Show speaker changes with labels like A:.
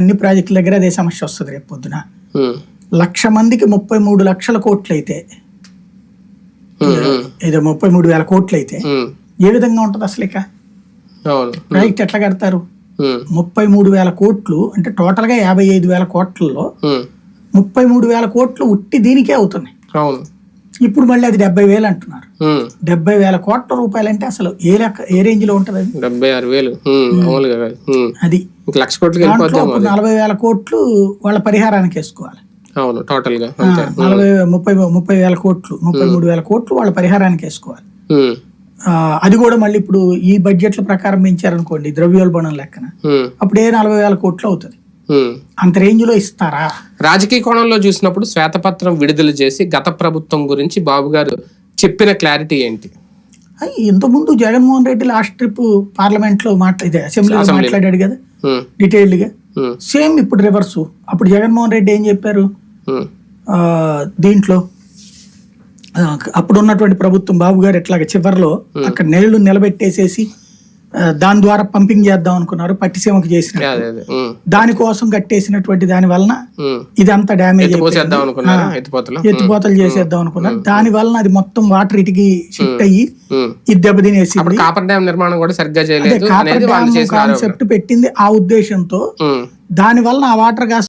A: అన్ని ప్రాజెక్టుల దగ్గర అదే సమస్య వస్తుంది రేపు పొద్దున. లక్ష మందికి ముప్పై మూడు లక్షల కోట్లు అయితే ఏదో ముప్పై మూడు వేల కోట్లు అయితే ఏ విధంగా ఉంటుంది అసలు ఇక? ప్రాజెక్ట్ ఎట్లా కడతారు? ముప్పై మూడు వేల కోట్లు అంటే టోటల్గా యాభై ఐదు వేల కోట్లలో ముప్పై మూడు వేల కోట్లు ఉట్టి దీనికే అవుతున్నాయి. ఇప్పుడు మళ్ళీ అది డెబ్బై వేలు అంటున్నారు. డెబ్బై వేల కోట్ల రూపాయలంటే అసలు ఏ లెక్క ఏ రేంజ్లో ఉంటది అది?
B: డెబ్బై ఆరు వేలు.
A: అది.
B: లక్ష
A: ఇప్పుడు నలభై వేల కోట్లు వాళ్ళ పరిహారానికి వేసుకోవాలి.
B: అవును
A: టోటల్గా నలభై ముప్పై ముప్పై వేల కోట్లు ముప్పై మూడు వేల కోట్లు వాళ్ళ పరిహారానికి వేసుకోవాలి. అది కూడా మళ్ళీ ఇప్పుడు ఈ బడ్జెట్ల ప్రకారం పెంచారనుకోండి ద్రవ్యోల్బణం లెక్కన. అప్పుడు ఏ నలభై వేల కోట్లు అవుతుంది. అంత రేంజ్లో ఇస్తారా?
B: రాజకీయ కోణంలో చూసినప్పుడు శ్వేతపత్రం విడుదల చేసి గత ప్రభుత్వం గురించి బాబు గారు చెప్పిన క్లారిటీ ఏంటి?
A: ఇంతకుముందు జగన్మోహన్ రెడ్డి లాస్ట్ ట్రిప్ పార్లమెంట్లో మాట్లాడితే అసెంబ్లీలో మాట్లాడాడు కదా?
B: ఉమ్, డీటెయిల్డ్గా
A: సేమ్ ఇప్పుడు రివర్స్. అప్పుడు జగన్మోహన్ రెడ్డి ఏం చెప్పారు? దీంట్లో అప్పుడు ఉన్నటువంటి ప్రభుత్వం బాబు గారు ఎట్లాగ చివరిలో అక్కడ నెలలు నిలబెట్టేసేసి దాని ద్వారా పంపింగ్ చేద్దాం అనుకున్నారు పట్టిసీమకు చేసిన దానికోసం కట్టేసినటువంటి దాని వలన. ఇదంతా డ్యామేజ్
B: అనుకున్నారా? ఎత్తిపోతలు?
A: చేసేద్దాం అనుకున్నారు. దాని వలన అది మొత్తం వాటర్ ఇటుకి షిఫ్ట్ అయ్యి. ఇది దెబ్బతినేసి
B: కాపర్ డ్యామ్ నిర్మాణం కూడా సరిగ్గా చేయలేదు.
A: కాన్సెప్ట్ పెట్టింది ఆ ఉద్దేశంతో దాని వలన ఆ వాటర్గా